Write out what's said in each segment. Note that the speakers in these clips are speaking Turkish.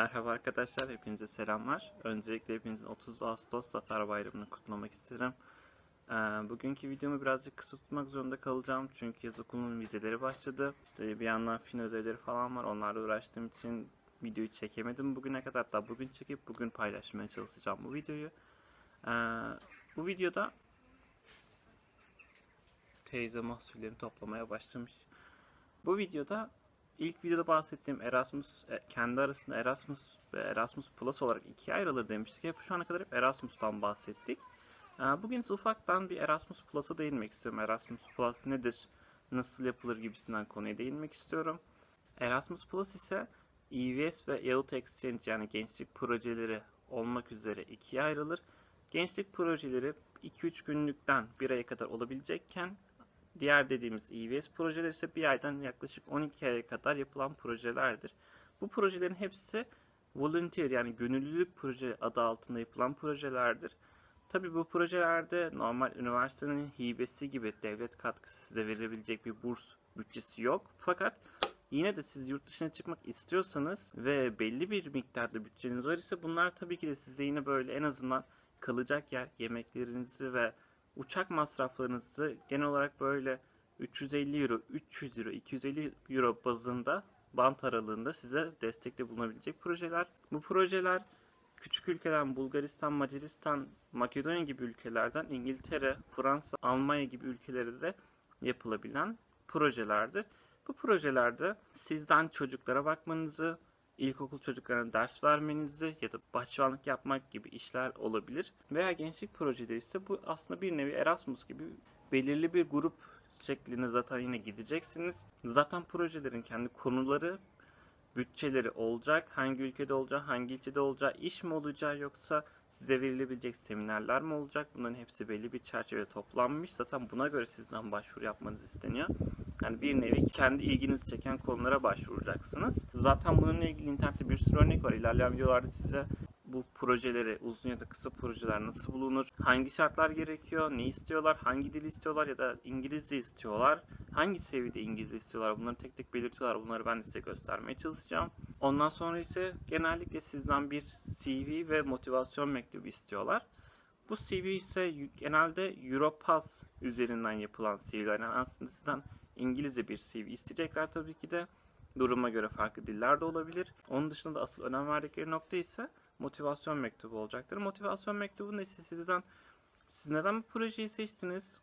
arkadaşlar, hepinize selamlar. Öncelikle hepinizin 30 Ağustos Zafer Bayramı'nı kutlamak isterim. Ee, bugünkü videomu birazcık kısa tutmak zorunda kalacağım çünkü yaz okulunun vizeleri başladı. İşte bir yandan final ödevleri falan var, onlarla uğraştığım için videoyu çekemedim bugüne kadar. Hatta bugün çekip bugün paylaşmaya çalışacağım bu videoyu. Ee, bu videoda teyze mahsullerini toplamaya başlamış. Bu videoda ilk videoda bahsettiğim Erasmus e, kendi arasında Erasmus ve Erasmus Plus olarak ikiye ayrılır demiştik. Hep şu ana kadar hep Erasmus'tan bahsettik. Ee, Bugün ise ufaktan bir Erasmus Plus'a değinmek istiyorum. Erasmus Plus nedir? Nasıl yapılır gibisinden konuya değinmek istiyorum. Erasmus Plus ise EVS ve Youth Exchange yani gençlik projeleri olmak üzere ikiye ayrılır. Gençlik projeleri 2-3 günlükten 1 aya kadar olabilecekken Diğer dediğimiz EVS projeleri ise bir aydan yaklaşık 12 aya kadar yapılan projelerdir. Bu projelerin hepsi volunteer yani gönüllülük proje adı altında yapılan projelerdir. Tabi bu projelerde normal üniversitenin hibesi gibi devlet katkısı size verilebilecek bir burs bütçesi yok. Fakat yine de siz yurt dışına çıkmak istiyorsanız ve belli bir miktarda bütçeniz var ise bunlar tabii ki de size yine böyle en azından kalacak yer, yemeklerinizi ve uçak masraflarınızı genel olarak böyle 350 euro, 300 euro, 250 euro bazında bant aralığında size destekte bulunabilecek projeler. Bu projeler küçük ülkelerden Bulgaristan, Macaristan, Makedonya gibi ülkelerden İngiltere, Fransa, Almanya gibi ülkelere de yapılabilen projelerdir. Bu projelerde sizden çocuklara bakmanızı, ilkokul çocuklarına ders vermenizi ya da bahçıvanlık yapmak gibi işler olabilir. Veya gençlik projeleri ise bu aslında bir nevi Erasmus gibi belirli bir grup şeklinde zaten yine gideceksiniz. Zaten projelerin kendi konuları, bütçeleri olacak. Hangi ülkede olacağı, hangi ilçede olacağı, iş mi olacağı yoksa size verilebilecek seminerler mi olacak? Bunların hepsi belli bir çerçevede toplanmış. Zaten buna göre sizden başvuru yapmanız isteniyor. Yani bir nevi kendi ilginizi çeken konulara başvuracaksınız. Zaten bununla ilgili internette bir sürü örnek var. İlerleyen videolarda size bu projeleri, uzun ya da kısa projeler nasıl bulunur, hangi şartlar gerekiyor, ne istiyorlar, hangi dil istiyorlar ya da İngilizce istiyorlar, hangi seviyede İngilizce istiyorlar bunları tek tek belirtiyorlar. Bunları ben de size göstermeye çalışacağım. Ondan sonra ise genellikle sizden bir CV ve motivasyon mektubu istiyorlar. Bu CV ise genelde Europass üzerinden yapılan CV'ler. Yani aslında sizden İngilizce bir CV isteyecekler tabii ki de. Duruma göre farklı diller de olabilir. Onun dışında da asıl önem verdikleri nokta ise motivasyon mektubu olacaktır. Motivasyon mektubunda ise sizden siz neden bu projeyi seçtiniz?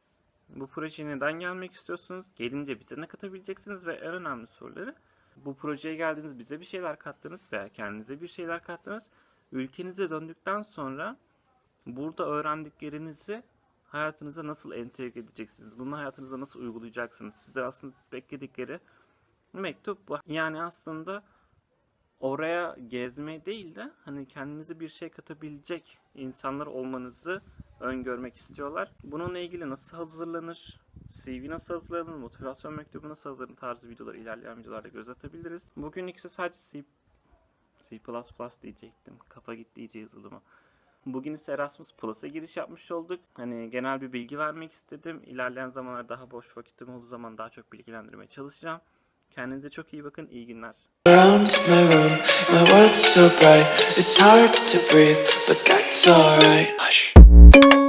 Bu projeye neden gelmek istiyorsunuz? Gelince bize ne katabileceksiniz ve en önemli soruları bu projeye geldiniz bize bir şeyler kattınız veya kendinize bir şeyler kattınız. Ülkenize döndükten sonra burada öğrendiklerinizi hayatınıza nasıl entegre edeceksiniz? Bunu hayatınıza nasıl uygulayacaksınız? Size aslında bekledikleri mektup bu. Yani aslında oraya gezme değil de hani kendinize bir şey katabilecek insanlar olmanızı öngörmek istiyorlar. Bununla ilgili nasıl hazırlanır? CV nasıl hazırlanır? Motivasyon mektubu nasıl hazırlanır? tarzı videolar ilerleyen videolarda göz atabiliriz. Bugün ikisi sadece C, C++ diyecektim. Kafa gitti iyice yazılıma. Bugün ise Erasmus Plus'a giriş yapmış olduk. Hani genel bir bilgi vermek istedim. İlerleyen zamanlarda daha boş vakitim olduğu zaman daha çok bilgilendirmeye çalışacağım. Kendinize çok iyi bakın. İyi günler. Around my.